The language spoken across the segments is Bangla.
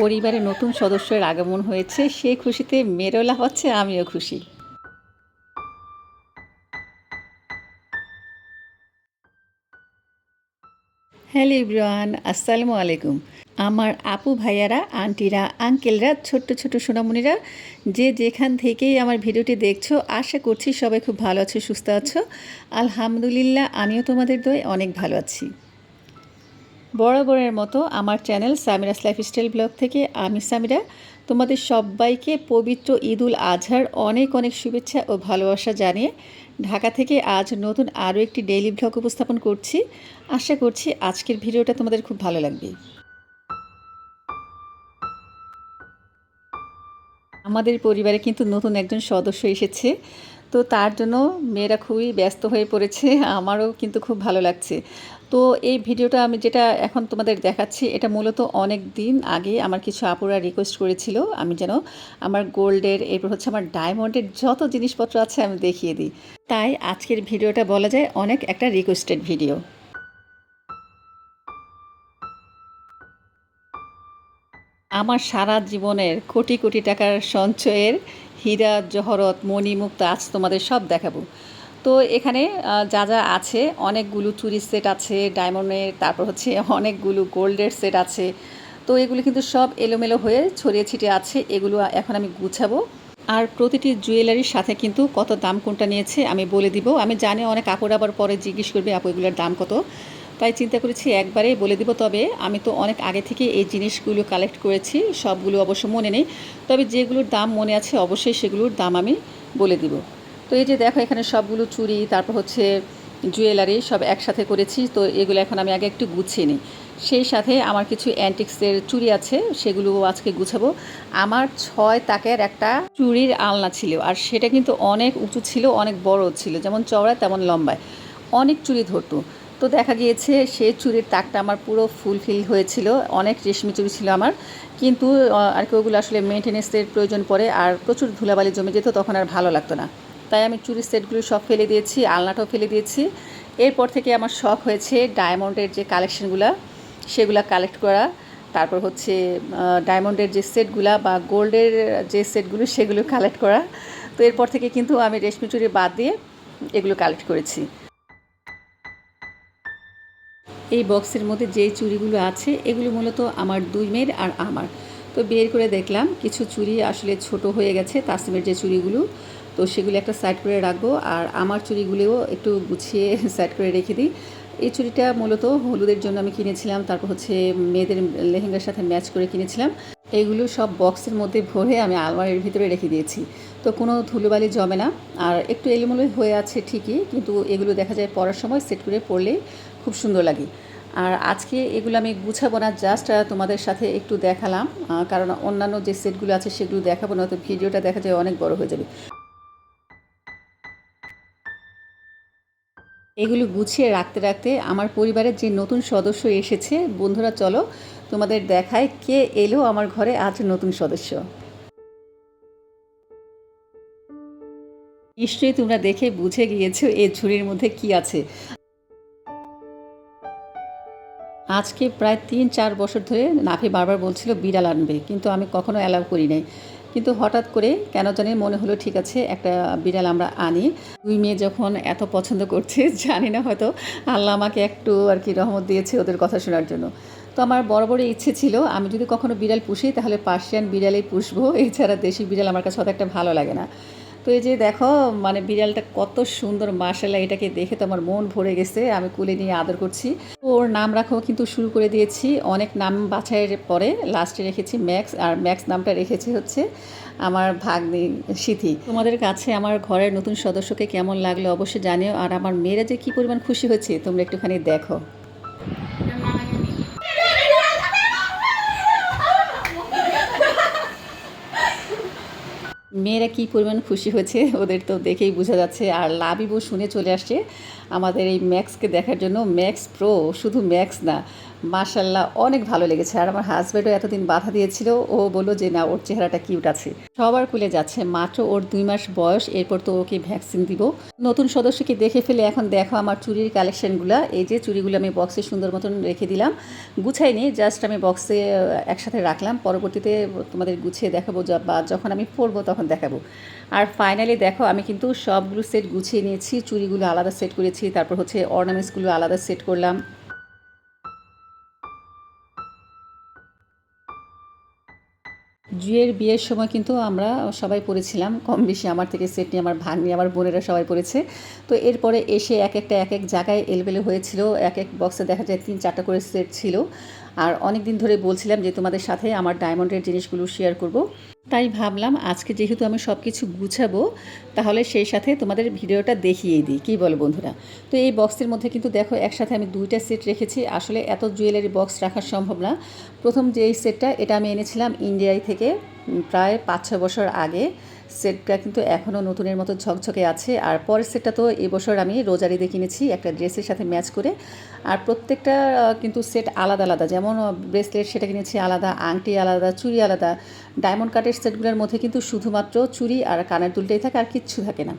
পরিবারে নতুন সদস্যের আগমন হয়েছে সেই খুশিতে মেরোলা হচ্ছে, আমিও খুশি। হ্যালো ইব্রান আসসালামু আলাইকুম। আমার আপু ভাইয়ারা, আন্টিরা, আঙ্কেলরা, ছোট্ট ছোট সোনামণিরা, যে যেখান থেকেই আমার ভিডিওটি দেখছ, আশা করছি সবাই খুব ভালো আছো, সুস্থ আছো। আলহামদুলিল্লাহ, আমিও তোমাদের দয়ে অনেক ভালো আছি। বরাবরের মতো আমার চ্যানেল সামিরাস লাইফস্টাইল ব্লগ থেকে আমি সামিরা। তোমাদের সবাইকে পবিত্র ঈদুল আজহার অনেক অনেক শুভেচ্ছা ও ভালোবাসা জানিয়ে ঢাকা থেকে আজ নতুন আরও একটি ডেইলি ব্লগ উপস্থাপন করছি। আশা করছি আজকের ভিডিওটা তোমাদের খুব ভালো লাগবে। আমাদের পরিবারে কিন্তু নতুন একজন সদস্য এসেছে। তো তার জন্য মেয়েরা খুবই ব্যস্ত হয়ে পড়েছে। আমারও কিন্তু খুব ভালো লাগছে। তো এই ভিডিওটা আমি যেটা এখন তোমাদের দেখাচ্ছি, এটা মূলত অনেক দিন আগে আমার কিছু আপুরা রিকোয়েস্ট করেছিল, আমি যেন আমার গোল্ডের, এরপর হচ্ছে আমার ডায়মন্ডের যত জিনিসপত্র আছে আমি দেখিয়ে দিই। তাই আজকের ভিডিওটা বলা যায় অনেক একটা রিকোয়েস্টেড ভিডিও আমার সারা জীবনের কোটি কোটি টাকার সঞ্চয়ের হীরা, জহরত মণি মুক্তা আজ তোমাদের সব দেখাবো। তো এখানে যা যা আছে, অনেকগুলো চুরির সেট আছে ডায়মন্ডের তারপর হচ্ছে অনেকগুলো গোল্ডের সেট আছে। তো এগুলো কিন্তু সব এলোমেলো হয়ে ছড়িয়ে ছিটিয়ে আছে, এগুলো এখন আমি গুছাবো। আর প্রতিটি জুয়েলারির সাথে কিন্তু কত দাম কোনটা নিয়েছে আমি বলে দিব। আমি জানি অনেক কাপড় আবার পরে জিজ্ঞেস করবে, আপু, এগুলোর দাম কত? তাই চিন্তা করেছি একবারেই বলে দিব, তবে আমি তো অনেক আগে থেকে এই জিনিসগুলো কালেক্ট করেছি, সবগুলো অবশ্য মনে নেই। তবে যেগুলোর দাম মনে আছে, অবশ্যই সেগুলোর দাম আমি বলে দিব। তো এই যে দেখো, এখানে সবগুলো চুড়ি, তারপর হচ্ছে জুয়েলারি সব একসাথে করেছি। তো এগুলো এখন আমি আগে একটু গুছিয়ে নিই। সেই সাথে আমার কিছু অ্যান্টিক্সের চুড়ি আছে, সেগুলো আজকে গুছাবো। আমার ছয় তাকের একটা চুড়ির আলনা ছিল, আর সেটা কিন্তু অনেক উঁচু ছিল, অনেক বড় ছিল। যেমন চওড়ায় তেমন লম্বায়। অনেক চুড়ি ধরতো। তো দেখা গিয়েছে, সে চুরির তাকটা আমার পুরো ফুলফিল হয়েছিল। অনেক রেশমি চুরি ছিল আমার। কিন্তু আর কি ওগুলো আসলে মেনটেনেন্সের প্রয়োজন পড়ে, আর প্রচুর ধুলাবালি জমে যেত, তখন আর ভালো লাগতো না। তাই আমি চুরির সেটগুলো সব ফেলে দিয়েছি, আলনাটাও ফেলে দিয়েছি। এরপর থেকে আমার শখ হয়েছে ডায়মন্ডের যে কালেকশনগুলো, সেগুলো কালেক্ট করা। তারপর হচ্ছে ডায়মন্ডের যে সেটগুলো বা গোল্ডের যে সেটগুলো, সেগুলো কালেক্ট করা। তো এরপর থেকে কিন্তু আমি রেশমি চুরি বাদ দিয়ে এগুলো কালেক্ট করেছি। এই বক্সের মধ্যে যে চুড়িগুলো আছে, এগুলো মূলত আমার দুই মেয়ের আর আমার। তো বের করে দেখলাম, কিছু চুড়ি আসলে ছোট হয়ে গেছে, তাসিমের যে চুড়িগুলো তো সেগুলি একটা সাইড করে রাখব আর আমার চুড়িগুলোও একটু গুছিয়ে সাইড করে রেখে দিই। এই চুড়িটা মূলত হলুদের জন্য আমি কিনেছিলাম, তারপর হচ্ছে মেয়েদের লেহেঙ্গার সাথে ম্যাচ করে কিনেছিলাম। এইগুলো সব বক্সের মধ্যে ভরে আমি আলমারির ভিতরে রেখে দিয়েছি। তো কোনো ধুলোবালি জমে না। আর একটু এলোমেলো হয়ে আছে ঠিকই, কিন্তু এগুলো দেখা যায় পরার সময় সেট করে পরলে খুব সুন্দর লাগে। আর আজকে এগুলো আমি গুছাবো না জাস্ট তোমাদের সাথে একটু দেখালাম। কারণ অন্যান্য যে সেটগুলো আছে সেগুলো দেখাবো না তো ভিডিওটা দেখা যায় অনেক বড় হয়ে যাবে। এগুলো গুছিয়ে রাখতে রাখতে আমার পরিবারের যে নতুন সদস্য এসেছে, বন্ধুরা চলো তোমাদের দেখায় কে এলো আমার ঘরে আজ নতুন সদস্য। নিশ্চয়ই তোমরা দেখে বুঝে গিয়েছো এই ঝুড়ির মধ্যে কি আছে। আজকে প্রায় তিন চার বছর ধরে নাফি বারবার বলছিল, বিড়াল আনবে। কিন্তু আমি কখনো অ্যালাউ করি নাই। কিন্তু হঠাৎ করে কেন জানি মনে হলো, ঠিক আছে, একটা বিড়াল আমরা আনি। দুই মেয়ে যখন এত পছন্দ করছে, জানি না হয়তো আল্লাহ আমাকে একটু আর কি রহমত দিয়েছে ওদের কথা শোনার জন্য। তো আমার বড় বড় ইচ্ছে ছিল, আমি যদি কখনো বিড়াল পুষি, তাহলে পার্সিয়ান বিড়ালেই পুষবো। এছাড়া দেশি বিড়াল আমার কাছে অত একটা ভালো লাগে না। তো এই যে দেখো মানে বিড়ালটা কত সুন্দর মার্শাল্লাহ এটাকে দেখে তো আমার মন ভরে গেছে, আমি কুলে নিয়ে আদর করছি। ওর নাম রাখাও কিন্তু শুরু করে দিয়েছি, অনেক নাম বাছাইয়ের পরে লাস্টে রেখেছি ম্যাক্স, আর ম্যাক্স নামটা রেখেছি হচ্ছে আমার ভাগ্নি সিথি। তোমাদের কাছে আমার ঘরের নতুন সদস্যকে কেমন লাগল অবশ্যই জানিও, আর আমার মেয়েরা যে কী পরিমাণ খুশি হচ্ছে, তোমরা একটুখানি দেখো। মেয়েরা কী পরিমাণ খুশি হয়েছে ওদের তো দেখেই বোঝা যাচ্ছে। আর লাবিবও শুনে চলে আসছে আমাদের এই ম্যাক্সকে দেখার জন্য। ম্যাক্স প্রো, শুধু ম্যাক্স না মাশাল্লাহ, অনেক ভালো লেগেছে। আর আমার হাজব্যান্ডও এতদিন বাধা দিয়েছিল, ও বলল যে, না, ওর চেহারাটা কিউট আছে। সবার কুলে যাচ্ছে, মাত্র ওর দুই মাস বয়স, এরপর তো ওকে ভ্যাকসিন দিব। নতুন সদস্যকে দেখে ফেলে এখন দেখো আমার চুরির কালেকশনগুলো এই যে চুরিগুলো আমি বক্সে সুন্দর মতন রেখে দিলাম। গুছাইনি জাস্ট আমি বক্সে একসাথে রাখলাম। পরবর্তীতে তোমাদের গুছিয়ে দেখাবো বা যখন আমি পরবো তখন দেখাবো। আর ফাইনালি দেখো, আমি কিন্তু সবগুলো সেট গুছিয়ে নিয়েছি। চুরিগুলো আলাদা সেট করেছি, তারপর হচ্ছে অর্নামেন্টসগুলো আলাদা সেট করলাম। জুয়ের বিয়ের সময় কিন্তু আমরা সবাই পড়েছিলাম, কম বেশি আমার থেকে সেট নিয়ে আমার ভাগ্নি, আমার বোনেরা সবাই পড়েছে। তো এরপরে এসে এক একটা, এক এক জায়গায় এলবেলে হয়েছিল, এক এক বক্সে দেখা যায় তিন, চারটা করে সেট ছিল। আর অনেক দিন ধরে বলছিলাম যে তোমাদের সাথে আমার ডায়মন্ডের জিনিসগুলো শেয়ার করব। তাই ভাবলাম আজকে যেহেতু আমি সব কিছু গুছাবো, তাহলে সেই সাথে তোমাদের ভিডিওটা দেখিয়ে দিই। কী বলো বন্ধুরা? তো এই বক্সের মধ্যে কিন্তু দেখো, একসাথে আমি দুইটা সেট রেখেছি। আসলে এত জুয়েলারি বক্স রাখা সম্ভব না। প্রথম যে এই সেটটা এটা আমি এনেছিলাম ইন্ডিয়ায় থেকে প্রায় পাঁচ ছ বছর আগে। সেটটা কিন্তু এখনও নতুনের মতো ঝকঝকে আছে। আর পরের সেটটা তো এবছর আমি রোজারিতে কিনেছি একটা ড্রেসের সাথে ম্যাচ করে। আর প্রত্যেকটা কিন্তু সেট আলাদা আলাদা। যেমন ব্রেসলেট সেটা কিনেছি আলাদা, আংটি আলাদা, চুড়ি আলাদা। ডায়মন্ড কাটের সেটগুলোর মধ্যে কিন্তু শুধুমাত্র চুড়ি আর কানের দুলটাই থাকে আর কিচ্ছু থাকে না।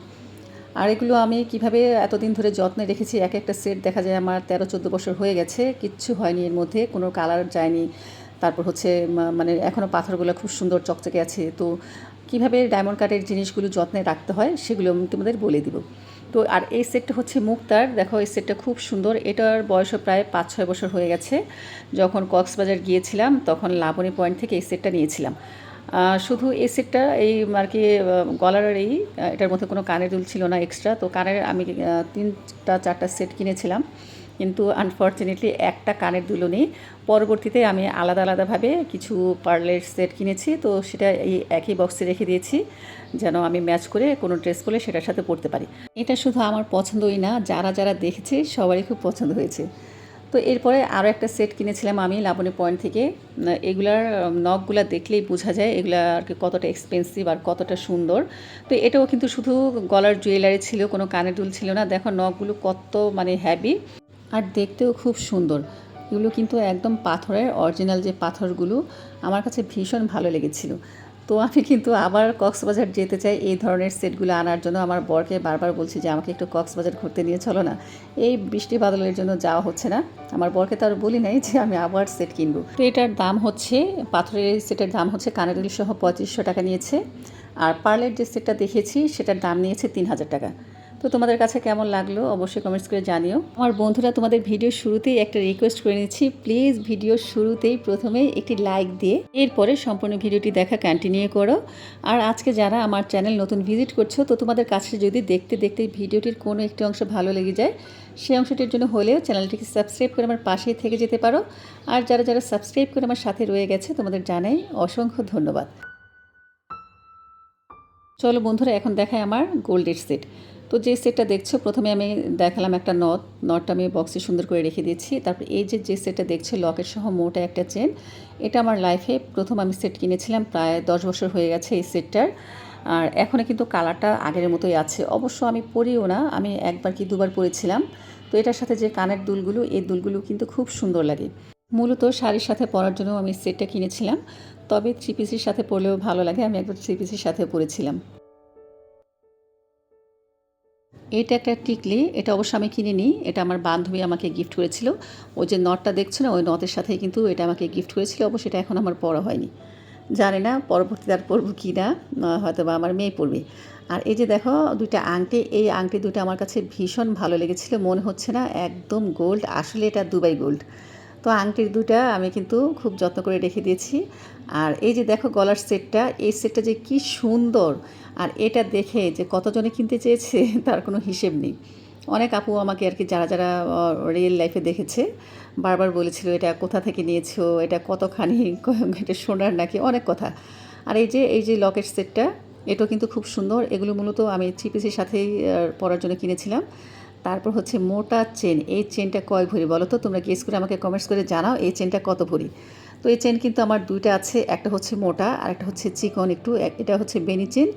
আর এগুলো আমি কীভাবে এতদিন ধরে যত্নে রেখেছি, এক একটা সেট দেখা যায় আমার তেরো, চোদ্দ বছর হয়ে গেছে, কিচ্ছু হয়নি এর মধ্যে, কোনো কালার যায়নি। তারপর হচ্ছে মানে এখনও পাথরগুলো খুব সুন্দর চকচকে আছে। তো কীভাবে ডায়মন্ড কাটের জিনিসগুলো যত্নে রাখতে হয় সেগুলো আমি তোমাদের বলে দিব। তো আর এই সেটটা হচ্ছে মুক্তার। দেখো, এই সেটটা খুব সুন্দর। এটার বয়সও প্রায় পাঁচ ছয় বছর হয়ে গেছে। যখন কক্সবাজার গিয়েছিলাম, তখন লাবণী পয়েন্ট থেকে এই সেটটা নিয়েছিলাম। শুধু এই সেটটা এই আর কি গলার এই এটার মধ্যে কোনো কানের দুল ছিল না এক্সট্রা তো কানের আমি তিনটা, চারটা সেট কিনেছিলাম। কিন্তু আনফর্চুনেটলি একটা কানের দুলো নেই। পরবর্তীতে আমি আলাদা আলাদাভাবে কিছু পার্লের সেট কিনেছি, তো সেটা এই একই বক্সে রেখে দিয়েছি, যেন আমি ম্যাচ করে কোনো ড্রেস পরে সেটার সাথে পরতে পারি। এটা শুধু আমার পছন্দই না, যারা যারা দেখেছে সবারই খুব পছন্দ হয়েছে। তো এরপরে আরও একটা সেট কিনেছিলাম আমি লাবণী পয়েন্ট থেকে। এগুলার নখগুলা দেখলেই বোঝা যায় এগুলা আর কি কতটা এক্সপেন্সিভ আর কতটা সুন্দর। তো এটাও কিন্তু শুধু গলার জুয়েলারি ছিল, কোনো কানের দুল ছিল না। দেখো নখগুলো কত মানে হ্যাভি আর দেখতেও খুব সুন্দর। এগুলো কিন্তু একদম পাথরের অরিজিনাল যে পাথরগুলো, আমার কাছে ভীষণ ভালো লেগেছিল। তো আমি কিন্তু আবার কক্সবাজার যেতে চাই, এই ধরনের সেটগুলো আনার জন্য। আমার বরকে বারবার বলছি যে, আমাকে একটু কক্সবাজার ঘুরতে নিয়ে চলো না। এই বৃষ্টি বাদলের জন্য যাওয়া হচ্ছে না। আমার বরকে তো আর বলি নাই যে, আমি আবার সেট কিনবো। তো এটার দাম হচ্ছে, পাথরের সেটের দাম হচ্ছে কানাডুল সহ পঁয়ত্রিশশো টাকা নিয়েছে। আর পার্লের যে সেটটা দেখেছি, সেটার দাম নিয়েছে তিন হাজার টাকা। তো তোমাদের কাছে কেমন লাগল অবশ্যই কমেন্টস করে জানিও। আমার বন্ধুরা, তোমাদের ভিডিও শুরুতেই একটা রিকোয়েস্ট করে নিচ্ছি। প্লিজ ভিডিও শুরুতেই প্রথমেই একটি লাইক দিয়ে, এরপরে সম্পূর্ণ ভিডিওটি দেখা কন্টিনিউ করো। আর আজকে যারা আমার চ্যানেল নতুন ভিজিট করছ, তো তোমাদের কাছে যদি দেখতে দেখতে ভিডিওটির কোনো একটি অংশ ভালো লেগে যায়, সেই অংশটির জন্য হলেও চ্যানেলটিকে সাবস্ক্রাইব করে আমার পাশেই থেকে যেতে পারো। আর যারা যারা সাবস্ক্রাইব করে আমার সাথে রয়ে গেছে, তোমাদের জানাই অসংখ্য ধন্যবাদ। চলো বন্ধুরা, এখন দেখায় আমার গোল্ডের সেট তো যে সেটটা দেখছ, প্রথমে আমি দেখালাম একটা নট, নটটা আমি বক্সে সুন্দর করে রেখে দিয়েছি। তারপর এই যে যে সেটটা দেখছ লকের সহ মোটা একটা চেন, এটা আমার লাইফে প্রথম আমি সেট কিনেছিলাম, প্রায় দশ বছর হয়ে গেছে এই সেটটার। আর এখনও কিন্তু কালারটা আগের মতোই আছে। অবশ্য আমি পরিও না, আমি একবার কি দুবার পরেছিলাম। তো এটার সাথে যে কানের দুলগুলো, এই দুলগুলো কিন্তু খুব সুন্দর লাগে। মূলত শাড়ির সাথে পরার জন্য আমি সেটটা কিনেছিলাম। তবে থ্রি পিসির সাথে পরলেও ভালো লাগে, আমি একবার থ্রি পিসির সাথে পরেছিলাম। এটা একটা টিকলি, এটা অবশ্য আমি কিনে নিই এটা আমার বান্ধবী আমাকে গিফট করেছিল। ওই যে নটটা দেখছ না, ওই নটের সাথেই কিন্তু এটা আমাকে গিফট করেছিল, অবশ্য এটা এখন আমার পড়া হয়নি। জানি না পরবর্তীতে আর পড়ব কি না হয়তো বা আমার মেয়ে পড়বে আর এই যে দেখো, দুইটা আংটি, এই আংটি দুটো আমার কাছে ভীষণ ভালো লেগেছিল, মনে হচ্ছে না একদম গোল্ড আসলে এটা দুবাই গোল্ড তো আংটির দুটা আমি কিন্তু খুব যত্ন করে রেখে দিয়েছি। আর এই যে দেখো গলার সেটটা, এই সেটটা যে কি সুন্দর! আর এটা দেখে যে কতজনে কিনতে চেয়েছে তার কোনো হিসেব নেই। অনেক আপু আমাকে আর কি যারা যারা রিয়েল লাইফে দেখেছে, বারবার বলেছিল, এটা কোথা থেকে নিয়েছো? এটা কতখানি? এটা সোনার নাকি? অনেক কথা। আর এই যে এই যে লকেট সেটটা, এটাও কিন্তু খুব সুন্দর। এগুলো মূলত আমি থ্রি পিসের সাথেই পরার জন্য কিনেছিলাম। তারপর হচ্ছে মোটা চেন, এই চেনটা কয় ভরি বলো তো? তোমরা গেস করে আমাকে কমেন্টস করে জানাও এই চেনটা কত ভরি। তো এই চেন কিন্তু আমার দুইটা আছে, একটা হচ্ছে মোটা আর একটা হচ্ছে চিকন একটু এটা হচ্ছে বেনি চেন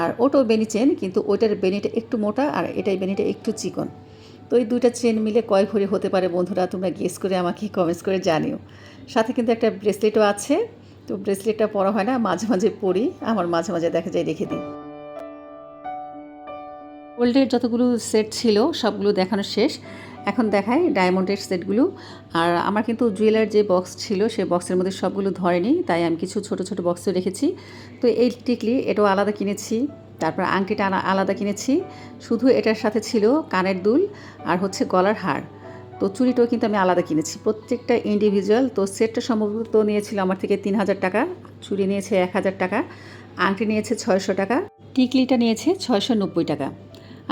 আর ওটাও বেনি চেন, কিন্তু ওইটার বেনিটা একটু মোটা আর এটাই বেনিটা একটু চিকন। তো এই দুইটা চেন মিলে কয় ভরি হতে পারে বন্ধুরা? তোমরা গেস করে আমাকে কমেন্টস করে জানিও। সাথে কিন্তু একটা ব্রেসলেটও আছে, তো ব্রেসলেটটা পরা হয় না, মাঝে মাঝে পরি, আমার মাঝে মাঝে দেখা যায় রেখে দিই। গোল্ডের যতগুলো সেট ছিল, সবগুলো দেখানো শেষ। এখন দেখাই ডায়মন্ডের সেটগুলো। আর আমার কিন্তু জুয়েলার যে বক্স ছিল সেই বক্সের মধ্যে সবগুলো ধরেনি, তাই আমি কিছু ছোট ছোট বক্সে রেখেছি। তো এই টিকলি, এটাও আলাদা কিনেছি, তারপর আংটিটা আলাদা কিনেছি। শুধু এটার সাথে ছিল কানের দুল আর হচ্ছে গলার হার। তো চুরিটাও কিন্তু আমি আলাদা কিনেছি। প্রত্যেকটা ইন্ডিভিজুয়াল তো সেটটা সম্ভবত নিয়েছিল আমার থেকে তিন হাজার টাকা চুরি নিয়েছে এক হাজার টাকা, আংটি নিয়েছে ছয়শো টাকা, টিকলিটা নিয়েছে ছয়শো নব্বই টাকা।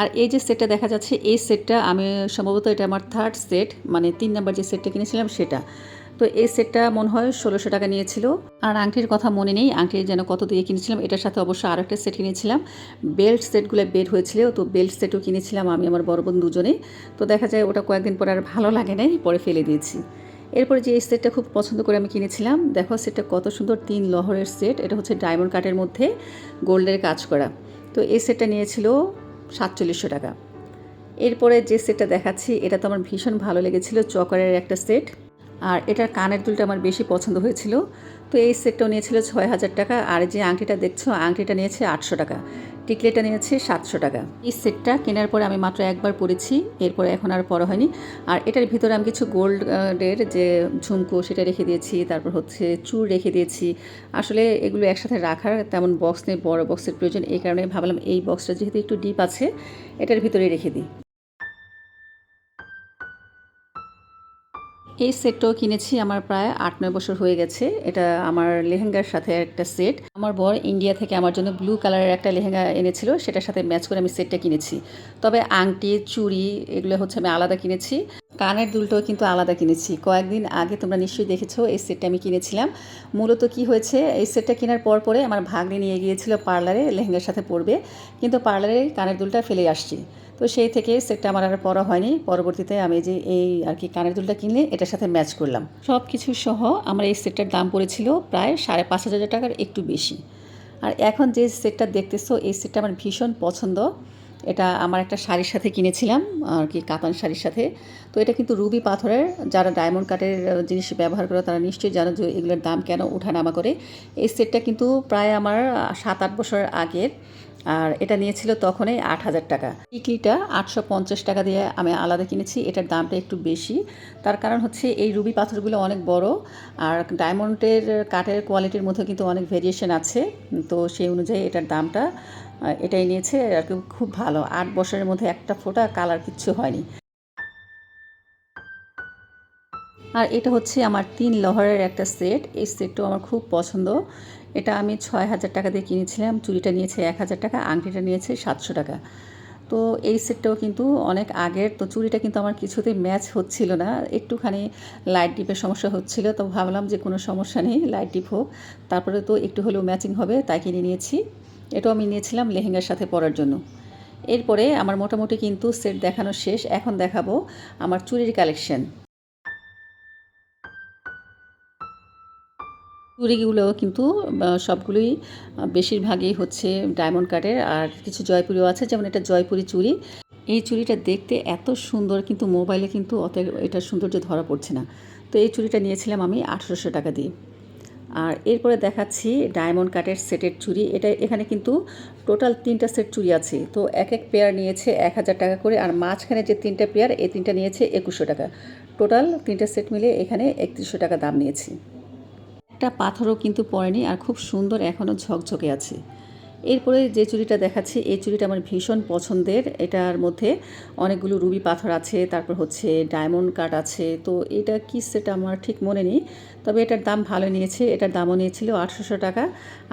আর এই যে সেটটা দেখা যাচ্ছে, এই সেটটা আমি সম্ভবত এটা আমার থার্ড সেট মানে তিন নাম্বার যে সেটটা কিনেছিলাম সেটা। তো এই সেটটা মনে হয় ষোলোশো টাকা নিয়েছিল। আর আংটির কথা মনে নেই, আংটি যেন কত দিয়ে কিনেছিলাম, এটার সাথে অবশ্য আরও একটা সেট কিনেছিলাম। বেল্ট সেটগুলো বের হয়েছিল, তো বেল্ট সেটও কিনেছিলাম আমি, আমার বড় বোন দুজনে। তো দেখা যায় ওটা কয়েকদিন পরে আর ভালো লাগে নাই, পরে ফেলে দিয়েছি। এরপরে যে এই সেটটা খুব পছন্দ করে আমি কিনেছিলাম, দেখো সেটটা কত সুন্দর তিন লহরের সেট এটা হচ্ছে ডায়মন্ড কাটের মধ্যে গোল্ডের কাজ করা। তো এই সেটটা নিয়েছিল সাতচল্লিশশো টাকা। এরপরে যে সেটটা দেখাচ্ছি, এটা তো আমার ভীষণ ভালো লেগেছিল, চকারের একটা সেট। আর এটার কানের দুলটা আমার বেশি পছন্দ হয়েছিল। তো এই সেটটাও নিয়েছিল ছয় হাজার টাকা আর যে আংটিটা দেখছ, আংটিটা নিয়েছে আটশো টাকা। টিকলেটা নিয়েছে সাতশো টাকা। এই সেটটা কেনার পরে আমি মাত্র একবার পরেছি, এরপরে এখন আর পরা হয়নি। আর এটার ভিতরে আমি কিছু গোল্ডের যে ঝুমকো সেটা রেখে দিয়েছি, তারপর হচ্ছে চুর রেখে দিয়েছি। আসলে এগুলো একসাথে রাখার তেমন বক্স নেই, বড় বক্সের প্রয়োজন। এই কারণে ভাবলাম এই বক্সটা যেহেতু একটু ডিপ আছে, এটার ভিতরে রেখে দিই। এই সেটটাও কিনেছি আমার প্রায় আট, নয় বছর হয়ে গেছে। এটা আমার লেহেঙ্গার সাথে একটা সেট। আমার বর ইন্ডিয়া থেকে আমার জন্য ব্লু কালারের একটা লেহেঙ্গা এনেছিল, সেটার সাথে ম্যাচ করে আমি সেটটা কিনেছি। তবে আংটি, চুড়ি এগুলো হচ্ছে আমি আলাদা কিনেছি। কানের দুলটাও কিন্তু আলাদা কিনেছি। কয়েকদিন আগে তোমরা নিশ্চয়ই দেখেছ, এই সেটটা আমি কিনেছিলাম। মূলত কি হয়েছে, এই সেটটা কেনার পর পরে আমার ভাগ্নে নিয়ে গিয়েছিল পার্লারে লেহেঙ্গার সাথে পরবে। কিন্তু পার্লারে কানের দুলটা ফেলে আসছি। তো সেই থেকে সেটটা আমার আর পরা হয়নি। পরবর্তীতে আমি যে এই আর কি কানের দুলটা কিনলে এটার সাথে ম্যাচ করলাম। সব কিছু সহ আমার এই সেটটার দাম পড়েছিল প্রায় সাড়ে পাঁচ হাজার টাকার একটু বেশি। আর এখন যে সেটটা দেখতেছো, এই সেটটা আমার ভীষণ পছন্দ। এটা আমার একটা শাড়ির সাথে কিনেছিলাম, আর কি কাতান শাড়ির সাথে। তো এটা কিন্তু রুবি পাথরের, যারা ডায়মন্ড কাটের জিনিস ব্যবহার করে তারা নিশ্চয়ই জানো যে এগুলোর দাম কেন ওঠানামা করে। এই সেটটা কিন্তু প্রায় আমার সাত আট বছর আগের। আর এটা নিয়েছিল তখনই আট হাজার টাকা। টিকলিটা আটশো পঞ্চাশ টাকা দিয়ে আমি আলাদা কিনেছি, এটার দামটা একটু বেশি। তার কারণ হচ্ছে এই রুবি পাথরগুলো অনেক বড় আর ডায়মন্ডের কাঠের কোয়ালিটির মধ্যে কিন্তু অনেক ভেরিয়েশন আছে। তো সেই অনুযায়ী এটার দামটা এটাই নিয়েছে আর কি, খুব ভালো। আট বছরের মধ্যে একটা ফোঁটা কালার কিচ্ছু হয়নি। আর এটা হচ্ছে আমার তিন লহরের একটা সেট। এই সেটটাও আমার খুব পছন্দ। এটা আমি ছয় হাজার টাকা দিয়ে কিনেছিলাম। চুড়িটা নিয়েছে এক হাজার টাকা, আংটিটা নিয়েছে সাতশো টাকা। তো এই সেটটাও কিন্তু অনেক আগের, তো চুড়িটা কিন্তু আমার কিছুতেই ম্যাচ হচ্ছিল না। একটুখানি লাইট ডিপের সমস্যা হচ্ছিল, তো ভাবলাম যে কোনো সমস্যা নেই, লাইট ডিপ হোক। তারপরে তো একটু হলেও ম্যাচিং হবে, তাই কিনে নিয়েছি। এটাও আমি নিয়েছিলাম লেহেঙ্গার সাথে পরার জন্য। এরপরে আমার মোটামুটি কিন্তু সেট দেখানো শেষ। এখন দেখাবো আমার চুড়ির কালেকশন। চুড়িগুলো কিন্তু সবগুলোই বেশিরভাগই হচ্ছে ডায়মন্ড কাটের আর কিছু জয়পুরিও আছে, যেমন এটা জয়পুরি চুড়ি। এই চুড়িটা দেখতে এত সুন্দর, কিন্তু মোবাইলে কিন্তু অত এটার সৌন্দর্য ধরা পড়ছে না। তো এই চুড়িটা নিয়েছিলাম আমি আঠেরোশো টাকা দিয়ে। আর এরপরে দেখাচ্ছি ডায়মন্ড কাটের সেটের চুড়ি। এটা এখানে কিন্তু টোটাল তিনটা সেট চুড়ি আছে। তো এক এক পেয়ার নিয়েছে এক হাজার টাকা করে, আর মাঝখানে যে তিনটা পেয়ার, এই তিনটা নিয়েছে একুশশো টাকা। টোটাল তিনটা সেট মিলে এখানে একত্রিশশো টাকা দাম নিয়েছি। একটা পাথরও কিন্তু পড়েনি আর খুব সুন্দর এখনও ঝকঝকে আছে। এরপরে যে চুড়িটা দেখাচ্ছি, এই চুড়িটা আমার ভীষণ পছন্দের। এটার মধ্যে অনেকগুলো রুবি পাথর আছে, তারপর হচ্ছে ডায়মন্ড কাট আছে। তো এটা কি সেটা আমার ঠিক মনে নেই, তবে এটার দাম ভালো নিয়েছে। এটার দামও নিয়েছিল আটশোশো টাকা।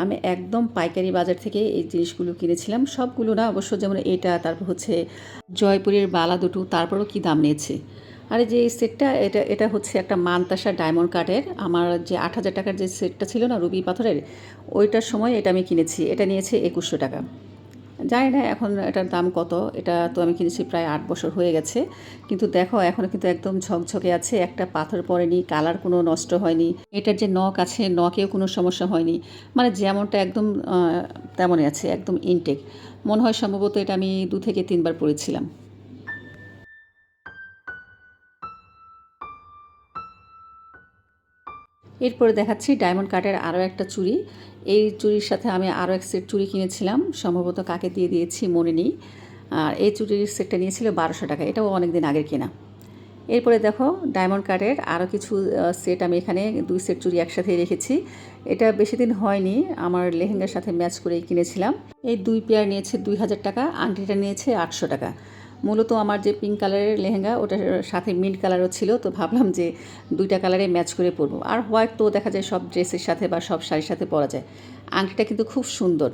আমি একদম পাইকারি বাজার থেকে এই জিনিসগুলো কিনেছিলাম। সবগুলো না, অবশ্য যেমন এটা, তারপর হচ্ছে জয়পুরের বালা দুটো, তারপরও কি দাম নিয়েছে? আর যে এই সেটটা, এটা এটা হচ্ছে একটা মানতাসা ডায়মন্ড কার্ডের আমার যে আট হাজার টাকার যে সেটটা ছিল না, রুবি পাথরের, ওইটার সময় এটা আমি কিনেছি। এটা নিয়েছে একুশশো টাকা। জানি না এখন এটার দাম কত। এটা তো আমি কিনেছি প্রায় আট বছর হয়ে গেছে। কিন্তু দেখো এখনও কিন্তু একদম ঝকঝকে আছে। একটা পাথর পড়েনি, কালার কোনো নষ্ট হয়নি। এটার যে নখ আছে, নখেও কোনো সমস্যা হয়নি। মানে যেমনটা একদম তেমনই আছে, একদম ইনটেক মনে হয় সম্ভবত এটা আমি দু থেকে তিনবার পরেছিলাম। এরপরে দেখাচ্ছি ডায়মন্ড কাটের আরও একটা চুড়ি। এই চুড়ির সাথে আমি আরও এক সেট চুড়ি কিনেছিলাম, সম্ভবত কাকে দিয়ে দিয়েছি মনে নেই। আর এই চুড়ির সেটটা নিয়েছিল বারোশো টাকা, এটাও অনেক দিন আগের কেনা। এরপরে দেখো ডায়মন্ড কার্ডের আরও কিছু সেট আমি এখানে দুই সেট চুড়ি একসাথে রেখেছি। এটা বেশি দিন হয়নি, আমার লেহেঙ্গার সাথে ম্যাচ করেই কিনেছিলাম। এই দুই পেয়ার নিয়েছে দুই হাজার টাকা, আংটিটা নিয়েছে আটশো টাকা। মূলত আমার যে পিঙ্ক কালারের লেহেঙ্গা, ওটার সাথে মিন্ট কালারও ছিল, তো ভাবলাম যে দুইটা কালারে ম্যাচ করে পরবো। আর হোয়াইট তো দেখা যায় সব ড্রেসের সাথে বা সব শাড়ির সাথে পরা যায়। আংটিটা কিন্তু খুব সুন্দর।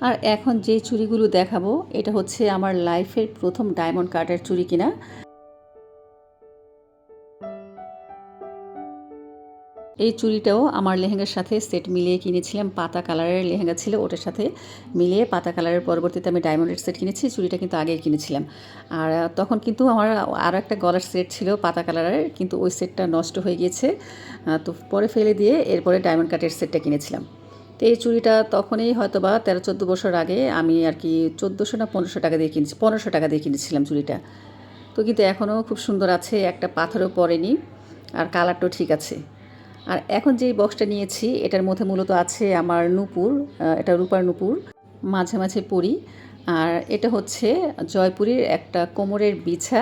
আর এখন যে চুড়িগুলো দেখাবো, এটা হচ্ছে আমার লাইফের প্রথম ডায়মন্ড কার্ডের চুড়ি কিনা। এই চুড়িটাও আমার লেহেঙ্গার সাথে সেট মিলিয়ে কিনেছিলাম। পাতা কালারের লেহেঙ্গা ছিল ওটার সাথে মিলিয়ে পাতা কালারের পরবর্তীতে আমি ডায়মন্ডের সেট কিনেছি, চুড়িটা কিন্তু আগেই কিনেছিলাম। আর তখন কিন্তু আমার আরও একটা গলার সেট ছিল পাতা কালারের, কিন্তু ওই সেটটা নষ্ট হয়ে গিয়েছে। তো পরে ফেলে দিয়ে এরপরে ডায়মন্ড কাটের সেটটা কিনেছিলাম। তো এই চুড়িটা তখনই হয়তো বা তেরো, চোদ্দ বছর আগে আমি আর কি চোদ্দোশো না পনেরোশো টাকা দিয়ে কিনেছি, পনেরোশো টাকা দিয়ে কিনেছিলাম চুড়িটা। তো কিন্তু এখনও খুব সুন্দর আছে, একটা পাথরও পড়েনি আর কালারটাও ঠিক আছে। আর এখন যেই বক্সটা নিয়েছি, এটার মধ্যে মূলত আছে আমার নূপুর এটা রূপার নূপুর, মাঝে মাঝে পরি। আর এটা হচ্ছে জয়পুরের একটা কোমরের বিছা,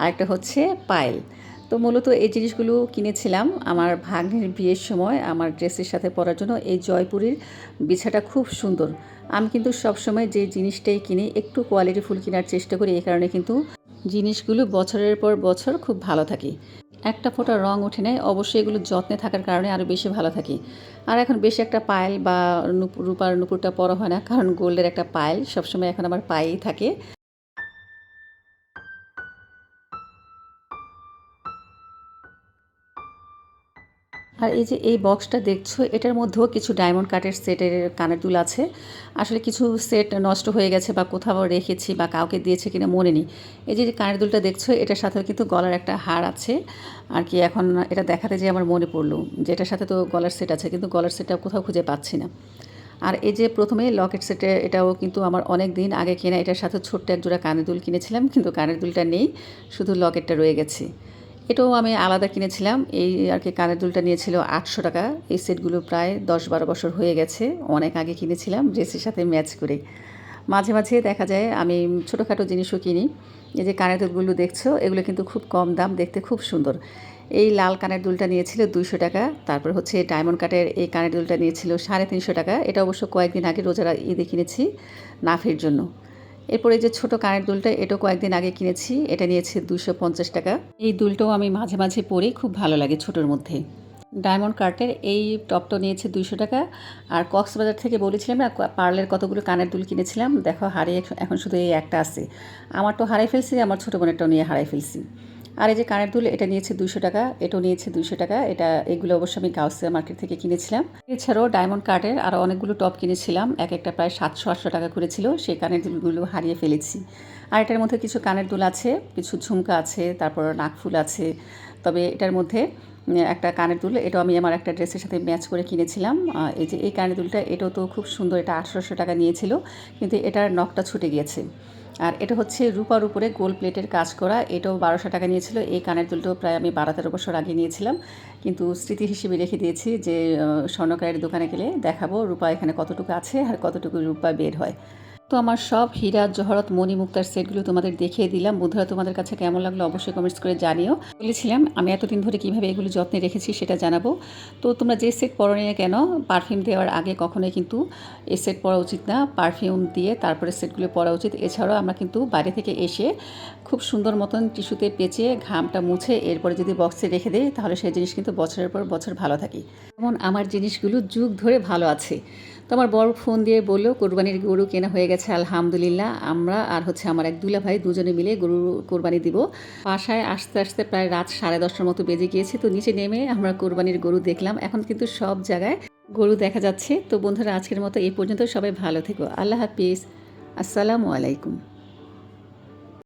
আর একটা হচ্ছে পায়েল। তো মূলত এই জিনিসগুলো কিনেছিলাম আমার ভাগ্নের বিয়ের সময় আমার ড্রেসের সাথে পরার জন্য। এই জয়পুরের বিছাটা খুব সুন্দর। আমি কিন্তু সবসময় যে জিনিসটাই কিনি, একটু কোয়ালিটি ফুল কেনার চেষ্টা করি, এই কারণে কিন্তু জিনিসগুলো বছরের পর বছর খুব ভালো থাকে। একটা ফোঁটা রং ওঠে নেয়, অবশ্যই এগুলো যত্নে থাকার কারণে আরও বেশি ভালো থাকে। আর এখন বেশি একটা পায়েল বা রূপার নুপুরটা পরা হয় না, কারণ গোল্ডের একটা পায়েল সবসময় এখন আমার পায়েই থাকে। আর এই যে এই বক্সটা দেখছ, এটার মধ্যেও কিছু ডায়মন্ড কাটের সেটের কানের দুল আছে। আসলে কিছু সেট নষ্ট হয়ে গেছে বা কোথাও রেখেছি বা কাউকে দিয়েছে কিনা মনে নেই। এই যে কানের দুলটা দেখছ, এটার সাথেও কিন্তু গলার একটা হার আছে। আর কি এখন এটা দেখাতে যে আমার মনে পড়ল যে এটার সাথে তো গলার সেট আছে, কিন্তু গলার সেটটা কোথাও খুঁজে পাচ্ছি না। আর এই যে প্রথমে লকেট সেটে এটাও কিন্তু আমার অনেক দিন আগে কেনা, এটার সাথে ছোট্ট এক জোড়া কানের দুল কিনেছিলাম, কিন্তু কানের দুলটা নেই, শুধু লকেটটা রয়ে গেছে। এটাও আমি আলাদা কিনেছিলাম। এই আর কি কানের দুলটা নিয়েছিল আটশো টাকা। এই সেটগুলো প্রায় দশ বারো বছর হয়ে গেছে। অনেক আগে কিনেছিলাম, ড্রেসের সাথে ম্যাচ করে। মাঝে মাঝে দেখা যায় আমি ছোটোখাটো জিনিসও কিনি। এই যে কানের দুলগুলো দেখছ, এগুলো কিন্তু খুব কম দাম, দেখতে খুব সুন্দর। এই লাল কানের দুলটা নিয়েছিল দুইশো টাকা। তারপর হচ্ছে ডায়মন্ড কাটের এই কানের দুলটা নিয়েছিল সাড়ে তিনশো টাকা। এটা অবশ্য কয়েকদিন আগে রোজারা ঈদে কিনেছি, নাফের জন্য। এরপরে যে ছোট কানের দুলটা, এটাও কয়েকদিন আগে কিনেছি। এটা নিয়েছে দুশো পঞ্চাশ টাকা। এই দুলটাও আমি মাঝে মাঝে পরি, খুব ভালো লাগে ছোটোর মধ্যে। ডায়মন্ড কার্টের এই টপটা নিয়েছে দুইশো টাকা। আর কক্সবাজার থেকে বলেছিলাম না পার্লের কতগুলো কানের দুল কিনেছিলাম। দেখো, হারিয়ে এখন শুধু এই একটা আছে। আমার তো হারাই ফেলছি, আমার ছোটো বোনেরটাও নিয়ে হারাই ফেলছি। আর এই যে কানের দুল, এটা নিয়েছে দুশো টাকা, এটাও নিয়েছে দুশো টাকা। এটা, এগুলো অবশ্য আমি গাউসিয়া মার্কেট থেকে কিনেছিলাম। এছাড়াও ডায়মন্ড কার্ডের আরও অনেকগুলো টপ কিনেছিলাম। এক একটা প্রায় সাতশো, আটশো টাকা করেছিল সেই কানের দুলগুলো হারিয়ে ফেলেছি। আর এটার মধ্যে কিছু কানের দুল আছে, কিছু ঝুমকা আছে, তারপর নাকফুল আছে। তবে এটার মধ্যে একটা কানের দুল, এটাও আমি আমার একটা ড্রেসের সাথে ম্যাচ করে কিনেছিলাম। এই যে এই কানের দুলটা, এটাও তো খুব সুন্দর, এটা আঠারোশো টাকা নিয়েছিল। কিন্তু এটার নখটা ছুটে গিয়েছে। আর এটা হচ্ছে রূপার উপরে গোল প্লেটের কাজ করা। এটাও বারোশো টাকা নিয়েছিল। এই কানের দুলটাও প্রায় আমি বারো তেরো বছর আগে নিয়েছিলাম। কিন্তু স্মৃতি হিসেবে রেখে দিয়েছি যে স্বর্ণকারের দোকানে গেলে দেখাবো রূপা এখানে কতটুকু আছে আর কতটুকু রূপা বের হয়। তো আমার সব হীরা, জহরত, মণি মুক্তার সেটগুলো তোমাদের দেখিয়ে দিলাম। বন্ধুরা, তোমাদের কাছে কেমন লাগল অবশ্যই কমেন্টস করে জানিও। বলেছিলাম, আমি এতদিন ধরে কীভাবে এগুলো যত্নে রেখেছি সেটা জানাব। তো তোমরা যে সেট পরো নিয়ে কেন পারফিউম দেওয়ার আগে কখনোই কিন্তু এই সেট পরা উচিত না। পারফিউম দিয়ে তারপরে সেটগুলো পরা উচিত। এছাড়াও আমরা কিন্তু বাইরে থেকে এসে খুব সুন্দর মতন টিস্যুতে পেঁচিয়ে ঘামটা মুছে এরপরে যদি বক্সে রেখে দেয় তাহলে সেই জিনিস কিন্তু বছরের পর বছর ভালো থাকে। যেমন আমার জিনিসগুলো যুগ ধরে ভালো আছে। তো আমার বড় ফোন দিয়ে বলল, কোরবানির গরু কেনা হয়ে গেছে, আলহামদুলিল্লাহ। আমরা আর হচ্ছে আমার এক দুলা ভাই দুজনে মিলে গরু কোরবানি দিব। বাসায় আস্তে আস্তে প্রায় রাত সাড়ে দশটার মতো বেজে গিয়েছে, তো নিচে নেমে আমরা কোরবানির গরু দেখলাম। এখন কিন্তু সব জায়গায় গরু দেখা যাচ্ছে। তো বন্ধুরা, আজকের মতো এই পর্যন্ত সবাই ভালো থেকো। আল্লাহ হাফিজ। আসসালামু আলাইকুম।